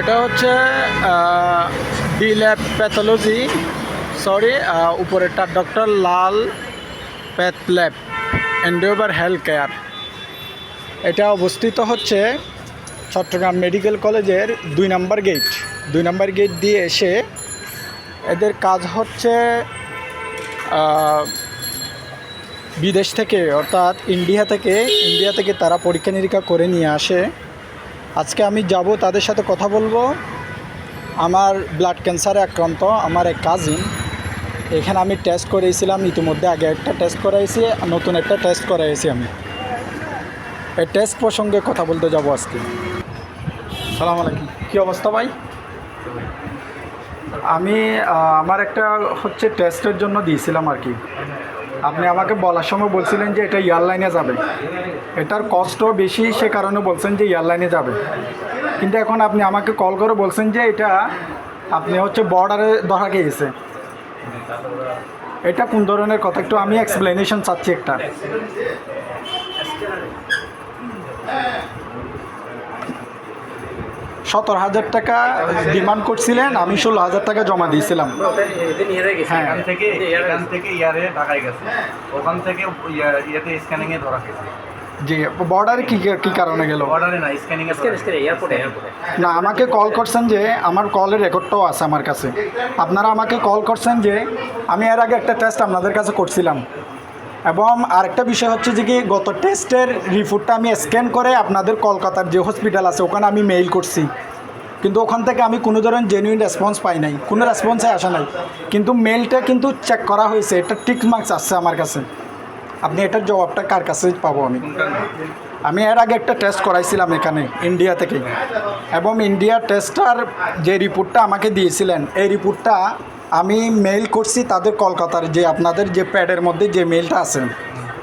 এটা হচ্ছে D lab pathology sorry উপরেরটা doctor Lal path lab Andover health care এটা অবস্থিত হচ্ছে চট্টগ্রাম মেডিকেল কলেজের দুই নম্বর গেট দুই নম্বর গেট দিয়ে এসে এদের কাজ হচ্ছে বিদেশ থেকে, অর্থাৎ ইন্ডিয়া থেকে ইন্ডিয়া থেকে তারা পরীক্ষা নিরীক্ষা করে নিয়ে আসে। আজকে আমি যাব তাদের সাথে কথা বলব। আমার ব্লাড ক্যান্সারে আক্রান্ত আমার এক কাজিন এখানে আমি টেস্ট করেছিলাম, ইতিমধ্যে আগে একটা টেস্ট করাইছি, নতুন একটা টেস্ট করাইছি আমি। এই টেস্ট প্রসঙ্গে কথা বলতে যাব আজকে। সালাম আলাইকুম। কী অবস্থা ভাই? আমি আমার একটা হচ্ছে টেস্টের জন্য দিয়েছিলাম আর কি। আপনি আমাকে বলার সময় বলছিলেন যে এটা এয়ারলাইনে যাবে। এটার কষ্ট বেশি, সে কারণে বলছেন যে এয়ারলাইনে যাবে। কিন্তু এখন আপনি আমাকে কল করে বলছেন যে এটা আপনি হচ্ছে বর্ডারে ধরা গিয়েছে এটা কোন ধরনের কথা? একটু আমি এক্সপ্লেনেশন চাচ্ছি একটা। সতেরো হাজার টাকা ডিমান্ড করছিলেন আমি ষোলো হাজার টাকা জমা দিয়েছিলাম। হ্যাঁ। এখান থেকে এখান থেকে ইয়ারে ঢাকায় গেছে। ওখান থেকে স্ক্যানিং এ ধরা গেছে জি বর্ডারে কি কি কারণে গেল? না স্ক্যানিং এয়ারপোর্টে এয়ারপোর্টে না আমাকে কল করছেন যে আমার কলের রেকর্ডটাও আছে আমার কাছে। আপনারা আমাকে কল করছেন যে আমি এর আগে একটা টেস্ট আপনাদের কাছে করছিলাম। এবং আরেকটা বিষয় হচ্ছে যে কি, গত টেস্টের রিপোর্টটা আমি স্ক্যান করে আপনাদের কলকাতার যে হসপিটাল আছে, ওখানে আমি মেইল করছি। কিন্তু ওখান থেকে আমি কোনো ধরনের জেনুইন রেসপন্স পাই নাই, কোনো রেসপন্সে আসা নাই। কিন্তু মেলটা কিন্তু চেক করা হয়েছে, এটা টিক মার্কস আসছে আমার কাছে। আপনি এটার জবাবটা কার কাছে পাবো আমি? আমি এর আগে একটা টেস্ট করাইছিলাম এখানে ইন্ডিয়া থেকে। এবং ইন্ডিয়া টেস্টার যে রিপোর্টটা আমাকে দিয়েছিলেন, এই রিপোর্টটা আমি মেইল করছি তাদের কলকাতার যে আপনাদের যে প্যাডের মধ্যে যে মেইলটা আছে।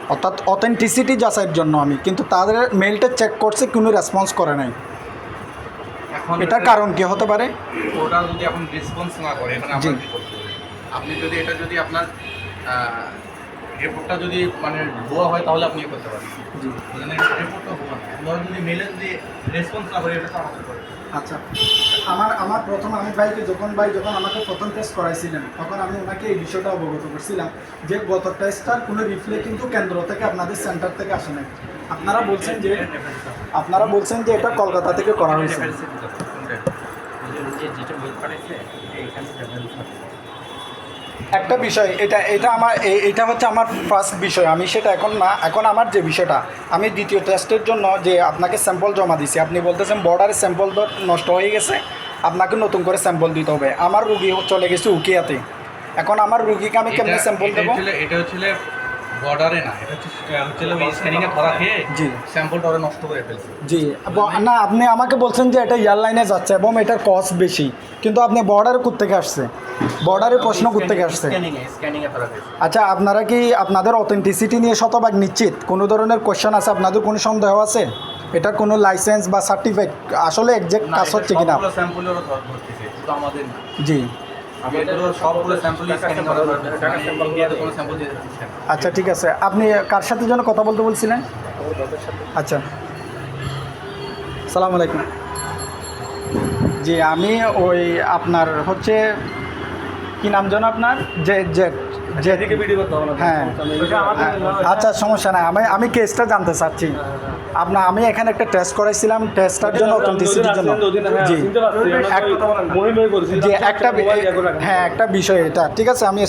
অর্থাৎ অথেন্টিসিটি যাচাইয়ের জন্য আমি কিন্তু তাদের মেইলটা চেক করছে কোনো রেসপন্স করে নাই। এটার কারণ কি হতে পারে? ওটা যদি এখন রেসপন্স না করে এখন জি। আপনার কি করতে আপনি যদি এটা যদি আপনার রিপোর্টটা যদি মানে ভুয়া হয় তাহলে আপনি করতে পারেন। বুঝলেন রিপোর্টটা ভুয়া। যদি মেলে যদি রেসপন্স না করে এটা তো আমাদের আচ্ছা। আমার আমার প্রথম আমি ভাইকে যখন ভাই যখন আমাকে প্রথম টেস্ট করাইছিলেন তখন আমি ওনাকে এই বিষয়টা অবগত করছিলাম যে গত টেস্টটার কোনো রিপ্লে কিন্তু কেন্দ্র থেকে আপনাদের সেন্টার থেকে আসে নাই। আপনারা বলছেন যে আপনারা বলছেন যে এটা কলকাতা থেকে করা হয়েছে। একটা বিষয় এটা এটা আমার এটা হচ্ছে আমার ফার্স্ট বিষয়। আমি সেটা এখন না এখন আমার যে বিষয়টা আমি দ্বিতীয় টেস্টের জন্য যে আপনাকে স্যাম্পল জমা দিছি আপনি বলতেছেন বর্ডারের স্যাম্পল নষ্ট হয়ে গেছে আপনাকে নতুন করে স্যাম্পল দিতে হবে। আমার রুগী চলে গেছে উকিয়াতে। এখন আমার রুগীকে আমি কেমনে স্যাম্পল দেবো? এটা হচ্ছে বর্ডারে না এটা হচ্ছে হচ্ছে ওই স্ক্যানিং ধরা খেয়ে জি। স্যাম্পলটা ওরা নষ্ট করে ফেলছে। জি না আপনি আমাকে বলছেন যে এটা এয়ারলাইনে যাচ্ছে এবং এটার কস্ট বেশি কিন্তু আপনি বর্ডারে থেকে আসছে? বর্ডারে প্রশ্ন থেকে আসছে? আচ্ছা আপনারা কি আপনাদের অথেন্টিসিটি নিয়ে শতভাগ নিশ্চিত? কোনো ধরনের কোশ্চেন আছে? আপনাদের কোনো সন্দেহ আছে? এটা কোনো লাইসেন্স বা সার্টিফিকেট আসলে একজ্যাক্ট কাজ হচ্ছে কিনা? জি। আচ্ছা ঠিক আছে। আপনি কার সাথে যেন কথা বলতে বলছিলেন? আচ্ছা। সালাম আলাইকুম। জি আমি ওই আপনার হচ্ছে কি নাম যেন আপনার? যে জেট হবে হ্যাঁ। আচ্ছা সমস্যা নাই। আমি আমি কেসটা জানতে চাচ্ছি। আপনার আমি এখানে একটা টেস্ট করাইছিলাম। টেস্টটার জন্য অথেন্টিসিটির জন্য। জি। এক- জি একটা হ্যাঁ একটা বিষয় এটা। ঠিক আছে আমি